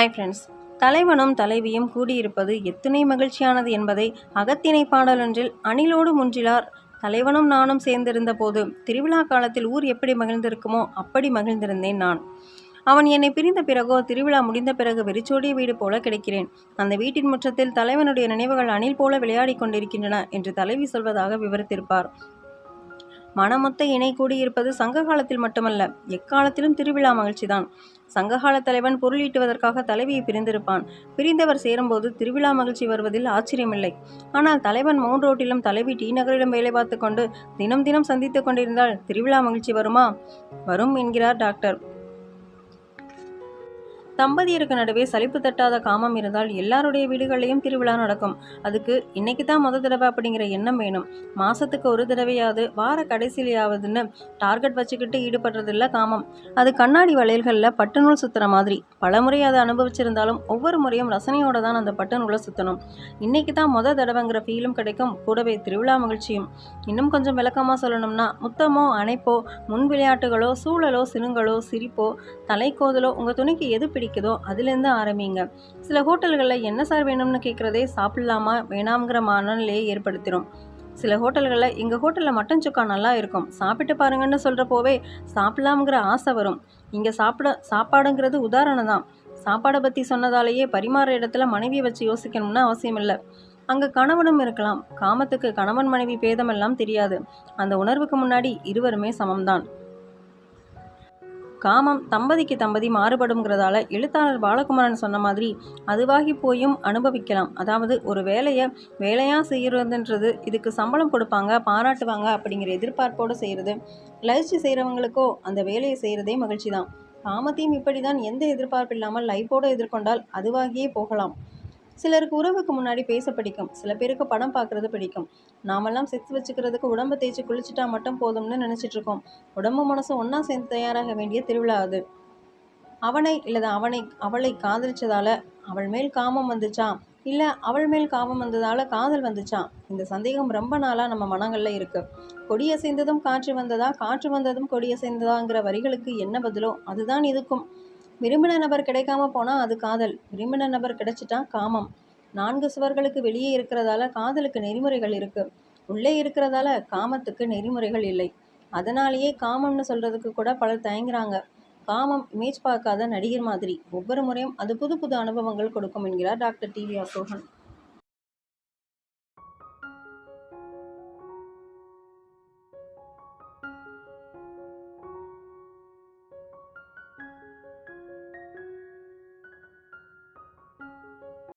Hi friends தலைவனும் தலைவியும் கூடியிருப்பது எத்துணை மகிழ்ச்சியானது என்பதை அகத்திணை பாடலொன்றில் அணிலோடு முன்றிலார். தலைவனும் நானும் சேர்ந்திருந்த போது திருவிழா காலத்தில் ஊர் எப்படி மகிழ்ந்திருக்குமோ அப்படி மகிழ்ந்திருந்தேன் நான். அவன் என்னை பிரிந்த பிறகோ திருவிழா முடிந்த பிறகு வெறிச்சோடிய வீடு போல கிடைக்கிறேன். அந்த வீட்டின் முற்றத்தில் தலைவனுடைய நினைவுகள் அணில் போல விளையாடிக் கொண்டிருக்கின்றன என்று தலைவி சொல்வதாக விவரித்திருப்பார். மனமொத்த இணை கூடியிருப்பது சங்க காலத்தில் மட்டுமல்ல எக்காலத்திலும் திருவிழா மகிழ்ச்சிதான். சங்ககால தலைவன் பொருளீட்டுவதற்காக தலைவியை பிரிந்திருப்பான். பிரிந்தவர் சேரும்போது திருவிழா மகிழ்ச்சி வருவதில் ஆச்சரியமில்லை. ஆனால் தலைவன் மவுண்ட் ரோட்டிலும் தலைவி டி நகரிலும் வேலை பார்த்து கொண்டு தினம் தினம் சந்தித்துக் கொண்டிருந்தால் திருவிழா மகிழ்ச்சி வருமா? வரும் என்கிறார் டாக்டர். தம்பதியருக்கு நடுவே சலிப்பு தட்டாத காமம் இருந்தால் எல்லாருடைய வீடுகளிலையும் திருவிழா நடக்கும். அதுக்கு இன்னைக்கு தான் முத தடவை அப்படிங்கிற எண்ணம் வேணும். மாசத்துக்கு ஒரு தடவையாவது வார கடைசியிலையாவதுன்னு டார்கெட் வச்சுக்கிட்டு ஈடுபடுறதில்ல காமம். அது கண்ணாடி வளையல்களில் பட்டு நூல் சுத்துற மாதிரி. பலமுறை அதை அனுபவிச்சிருந்தாலும் ஒவ்வொரு முறையும் ரசனையோட தான் அந்த பட்டு நூலை சுத்தணும். இன்னைக்கு தான் முத தடவைங்கிற ஃபீலும் கிடைக்கும். கூடவே திருவிழா மகிழ்ச்சியும். இன்னும் கொஞ்சம் விளக்கமாக சொல்லணும்னா முத்தமோ அணைப்போ முன் விளையாட்டுகளோ சூழலோ சினுங்களோ சிரிப்போ தலைக்கோதலோ உங்கள் துணைக்கு எது பிடிக்கும்? பிடிக்குதோ அதுலேருந்து ஆரம்பிங்க. சில ஹோட்டல்களில் என்ன சார் வேணும்னு கேட்குறதே சாப்பிடலாமா வேணாம்ங்கிற மனநிலையை ஏற்படுத்திடும் சில ஹோட்டல்களில் எங்கள் ஹோட்டலில் மட்டன் சுக்கா நல்லா இருக்கும். சாப்பிட்டு பாருங்கன்னு சொல்கிறப்போவே சாப்பிடலாம்ங்கிற ஆசை வரும். இங்கே சாப்பிட சாப்பாடுங்கிறது உதாரணம் தான். சாப்பாடை பற்றி சொன்னதாலேயே பரிமாற இடத்துல மனைவியை வச்சு யோசிக்கணும்னு அவசியம் இல்லை. அங்கே கணவனும் இருக்கலாம். காமத்துக்கு கணவன் மனைவி பேதமெல்லாம் தெரியாது. அந்த உணர்வுக்கு முன்னாடி இருவருமே சமம்தான். காமம் தம்பதிக்கு தம்பதி மாறுபடுங்கிறதால எழுத்தாளர் பாலகுமாரன் சொன்ன மாதிரி அதுவாகி போயும் அனுபவிக்கலாம். அதாவது ஒரு வேலையை வேலையாக செய்கிறதுன்றது இதுக்கு சம்பளம் கொடுப்பாங்க பாராட்டுவாங்க அப்படிங்கிற எதிர்பார்ப்போடு செய்கிறது லயிச்சு செய்கிறவங்களுக்கோ அந்த வேலையை செய்கிறதே மகிழ்ச்சி தான் காமத்தையும் இப்படி தான் எந்த எதிர்பார்ப்பு இல்லாமல் லைஃபோடு எதிர்கொண்டால் அதுவாகியே போகலாம். சிலருக்கு உறவுக்கு முன்னாடி பேச பிடிக்கும். சில பேருக்கு படம் பார்க்குறது பிடிக்கும். நாமெல்லாம் செக்ஸ் வச்சுக்கிறதுக்கு உடம்பு தேய்ச்சி குளிச்சுட்டா மட்டும் போதும்னு நினச்சிட்ருக்கோம் உடம்பு மனசு ஒன்றா சேர்ந்து தயாராக வேண்டிய திருவிழா அது. அவனை இல்லது அவனை அவளை காதலிச்சதால அவள் மேல் காமம் வந்துச்சா? இல்லை அவள் மேல் காமம் வந்ததால காதல் வந்துச்சா? இந்த சந்தேகம் ரொம்ப நாளாக நம்ம மனங்களில் இருக்கு. கொடியசைந்ததும் காற்று வந்ததா? காற்று வந்ததும் கொடியசைந்ததாங்கிற வரிகளுக்கு என்ன பதிலோ அதுதான் இதுக்கும். விரும்பின நபர் கிடைக்காம போனால் அது காதல். விரும்பின நபர் கிடைச்சிட்டா காமம். நான்கு சுவர்களுக்கு வெளியே இருக்கிறதால காதலுக்கு நெறிமுறைகள் இருக்கு. உள்ளே இருக்கிறதால காமத்துக்கு நெறிமுறைகள் இல்லை. அதனாலேயே காமம்னு சொல்றதுக்கு கூட பலர் தயங்குறாங்க. காமம் இமேஜ் பார்க்காத நடிகர் மாதிரி. ஒவ்வொரு முறையும் அது புது புது அனுபவங்கள் கொடுக்கும் என்கிறார் டாக்டர் டி வி அசோகன்.